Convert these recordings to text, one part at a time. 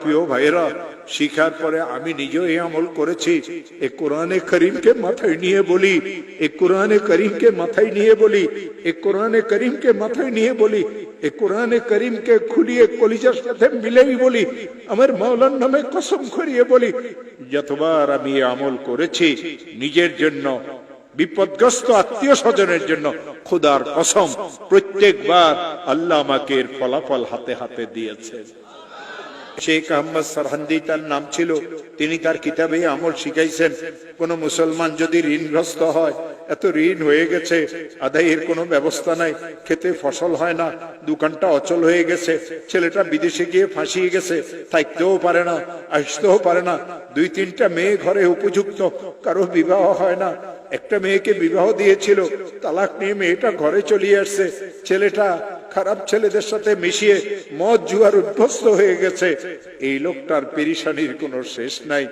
প্রিয় ভাইয়েরা, শিখার পরে আমি নিজেও এই আমল করেছি। এ কোরআনে করিমকে মাথায় নিয়ে বলি, এ কোরআনে করিমকে মাথায় নিয়ে বলি, এ কোরআনে করিমকে মাথায় নিয়ে বলি, এ কোরআনে করিমকে খুলিয়ে কলিজার সাথে মিলেই বলি, আমার মাওলার নামে কসম করিয়ে বলি, যতবার আমি আমল করেছি নিজের জন্য, বিপদগ্রস্ত আত্মীয় স্বজনের জন্য, খুদার কসম, প্রত্যেকবার আল্লাহ আমাকে ফলাফল হাতে হাতে দিয়েছেন। শেখ আহমদ সরহান্দি তার নাম ছিল। তিনি তার কিতাবে আমল শিখাইছেন। কোন মুসলমান যদি ঋণগ্রস্ত হয়, এত ঋণ হয়ে গেছে, আদায়ের কোনো ব্যবস্থা নাই, খেতে ফসল হয় না, দোকানটা অচল হয়ে গেছে, ছেলেটা বিদেশে গিয়ে ফাঁসিয়ে গেছে, থাকতেও পারে না, আসতেও পারে না, দুই তিনটা মেয়ে ঘরে উপযুক্ত, কারও বিবাহ হয় না। একটা মেয়েকে বিবাহ দিয়েছিল, তালাক নিয়ে মেয়েটা ঘরে চলিয়ে আসছে, ছেলেটা খারাপ ছেলেদের সাথে মিশিয়ে মদ জুয়ার উদ্ভস্ত হয়ে গেছে। এই লোকটার পেরিসানির কোনো শেষ নাই।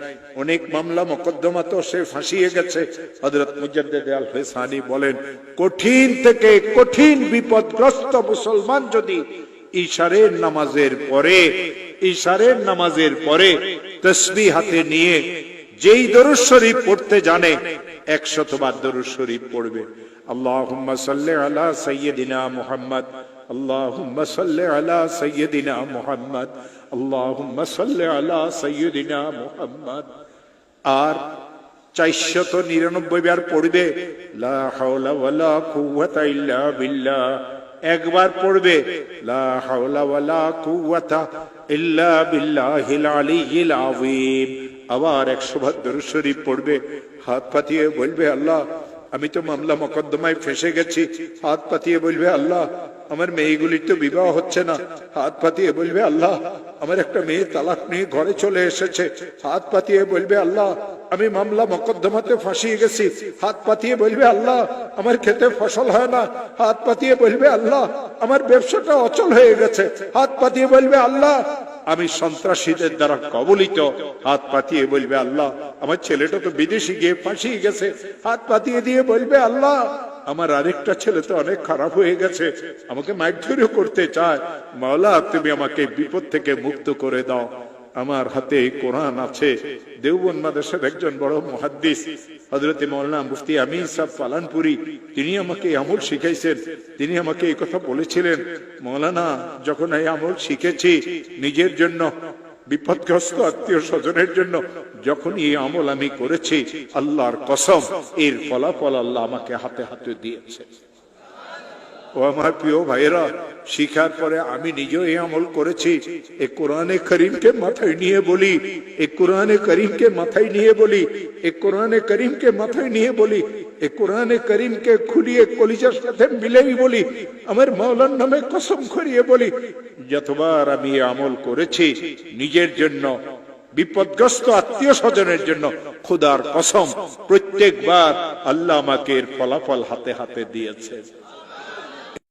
অনেক মামলা মকদ্দমা তো সে ফাঁসিয়ে গেছে। হজরত মুজাদ্দেদ আল বলেন, কঠিন থেকে কঠিন বিপদগ্রস্ত মুসলমান যদি ইশারের নামাজের পরে ইশারের নামাজের পরে তসবি হাতে নিয়ে যেই দরুদ শরীফ পড়তে জানে, একশতবার দরুদ শরীফ পড়বে। আল্লাহুম্মা সাল্লি আলা সাইয়্যিদিনা মুহাম্মদ আল্লাহুম্মা সাল্লি আলা সাইয়্যিদিনা মুহাম্মদ আল্লাহুম্মা সাল্লি আলা সাইয়্যিদিনা মুহাম্মদ আর চারশত নিরানব্বই বার পড়বে, লা হাওলা ওয়ালা কুওয়াতা ইল্লা বিল্লাহ। একবার পড়বে, লা হাওলা ওয়ালা কুওয়াতা ইল্লা বিল্লাহিল আলিয়্যিল আযীম। আবার একশো বার দরুদ শরীফ পড়বে, হাত পাতিয়ে বলবে, আল্লাহ, আমি তো মামলা মকদ্দমায় ফেসে গেছি। হাত পাতিয়ে বলবে, আল্লাহ আমার মেয়েগুলির তো বিবাহ হচ্ছে না। হাত পাতিয়ে বলবে, আল্লাহ, আমার একটা মেয়ে তালাক নিয়ে ঘরে চলে এসেছে। হাত পাতিয়ে বলবে, আল্লাহ, আমি মামলা মকদ্দমাতে ফাঁসিয়ে গেছি। হাত পাতিয়ে বলবে, আল্লাহ, আমার খেতে ফসল হয় না। হাত পাতিয়ে বলবে, আল্লাহ, আমার ব্যবসাটা অচল হয়ে গেছে। হাত পাতিয়ে বলবে, আল্লাহ, আমি সন্ত্রাসীদের দ্বারা কবলিত। হাত পাতিয়ে বলবে, আল্লাহ, আমার ছেলেটা তো বিদেশি গিয়ে ফাঁসিয়ে গেছে। হাত পাতিয়ে দিয়ে বলবে, আল্লাহ আমার আরেকটা ছেলে তো অনেক খারাপ হয়ে গেছে। আমাকে মারধরও করতে চায়। মাওলা, তুমি আমাকে বিপদ থেকে মুক্ত করে দাও। আমার হাতে কোরআন আছে। দেওবন মাদ্রাসার একজন বড় মহাদ্দিস হজরত মৌলানা মুফতি আমিন সাহ পালানপুরি, তিনি আমাকে আমল শিখাইছেন। তিনি আমাকে এই কথা বলেছিলেন মৌলানা যখন এই আমল শিখেছি, নিজের জন্য বিপদগ্রস্ত আত্মীয় স্বজনের জন্য যখন এই আমল আমি করেছি, আল্লাহর কসম, এর ফলাফল আল্লাহ আমাকে হাতে হাতে দিয়েছে। ও আমার প্রিয় ভাইয়েরা, শিখার পরে আমি নিজেও এই আমল করেছি। এ কোরআনে করিমকে মাথায় নিয়ে বলি, এ কোরআনে করিমকে মাথায় নিয়ে বলি, এ কোরআনে করিমকে মাথায় নিয়ে বলি, এ কোরআনে করিমকে খুলিয়ে কলিজার সাথে মিলেই বলি, আমার মাওলার নামে কসম করিয়ে বলি যতবার আমি আমল করেছি, নিজের জন্য, বিপদগ্রস্ত আত্মীয় স্বজনের জন্য খুদার কসম, প্রত্যেকবার আল্লাহ আমাকে ফলাফল হাতে হাতে দিয়েছে।